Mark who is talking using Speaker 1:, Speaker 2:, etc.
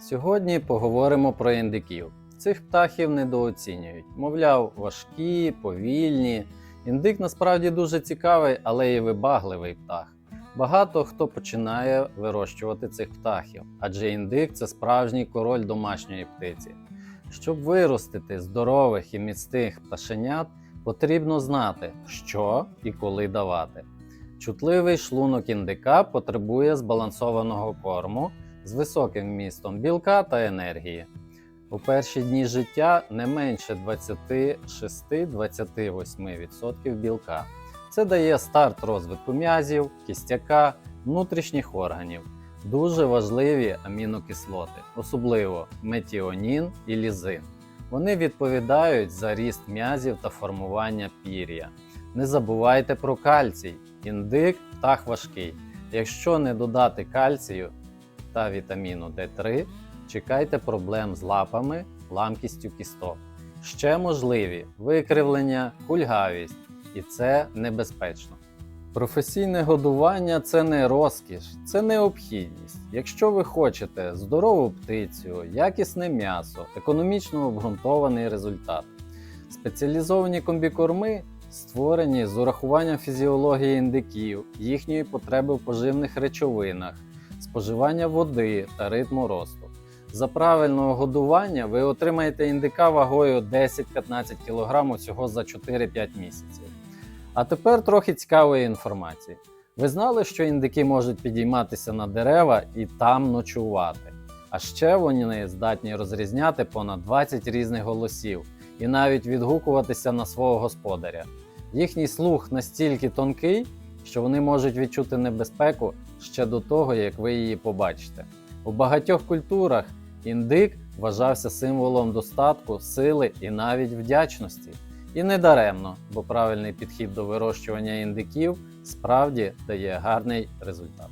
Speaker 1: Сьогодні поговоримо про індиків. Цих птахів недооцінюють. Мовляв, важкі, повільні. Індик насправді дуже цікавий, але і вибагливий птах. Багато хто починає вирощувати цих птахів, адже індик це справжній король домашньої птиці. Щоб виростити здорових і міцних пташенят, потрібно знати, що і коли давати. Чутливий шлунок індика потребує збалансованого корму з високим вмістом білка та енергії. У перші дні життя не менше 26-28% білка. Це дає старт розвитку м'язів, кістяка, внутрішніх органів. Дуже важливі амінокислоти, особливо метіонін і лізин. Вони відповідають за ріст м'язів та формування пір'я. Не забувайте про кальцій. Індик птах важкий. Якщо не додати кальцію та вітаміну D3, чекайте проблем з лапами, ламкістю кісток. Ще можливі викривлення, кульгавість, і це небезпечно. Професійне годування це не розкіш, це необхідність. Якщо ви хочете здорову птицю, якісне м'ясо, економічно обґрунтований результат. Спеціалізовані комбікорми створені з урахуванням фізіології індиків, їхньої потреби в поживних речовинах, споживання води та ритму росту. За правильного годування ви отримаєте індика вагою 10-15 кг всього за 4-5 місяців. А тепер трохи цікавої інформації. Ви знали, що індики можуть підійматися на дерева і там ночувати. А ще вони здатні розрізняти понад 20 різних голосів і навіть відгукуватися на свого господаря. Їхній слух настільки тонкий, що вони можуть відчути небезпеку ще до того, як ви її побачите. У багатьох культурах індик вважався символом достатку, сили і навіть вдячності. І не даремно, бо правильний підхід до вирощування індиків справді дає гарний результат.